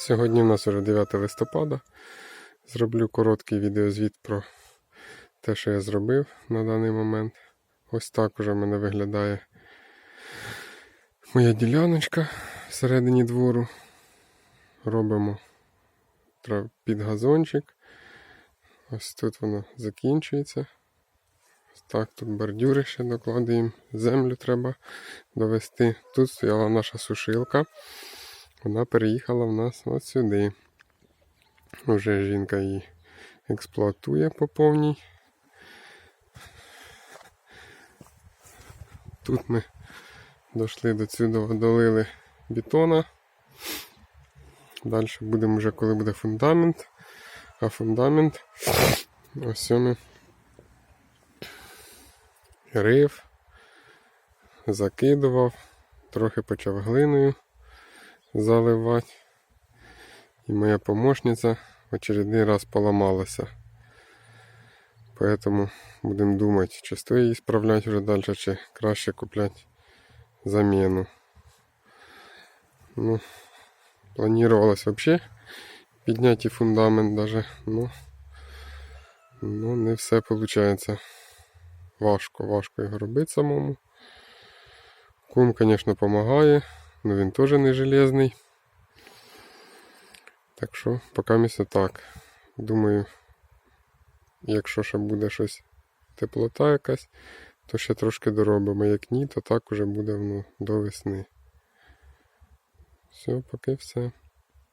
Сьогодні у нас вже 9 листопада. Зроблю короткий відеозвіт про те, що я зробив на даний момент. Ось так уже в мене виглядає моя діляночка всередині двору. Робимо під газончик. Ось тут воно закінчується. Ось так, тут бордюри ще докладаємо. Землю треба довести. Тут стояла наша сушилка. Вона переїхала в нас от сюди. Уже жінка її експлуатує по повній. Тут ми дійшли до цього, долили бетона. Далі будемо вже, коли буде фундамент. А фундамент ось ми рив, закидував, трохи почав глиною заливати. І моя помощниця в очередний раз поламалася. Поэтому будемо думати, чи стоїть її справляти вже далі, чи краще купляти заміну. Ну, планувалось взагалі підняти фундамент даже, ну, ну не все виходить. Важко, важко його робити самому. Кум, звісно, допомагає, але він теж не железний. Так що, поки місце так. Думаю, якщо ще буде щось теплота якась, то ще трошки доробимо. Як ні, то так уже буде ну, до весни. Все, поки все.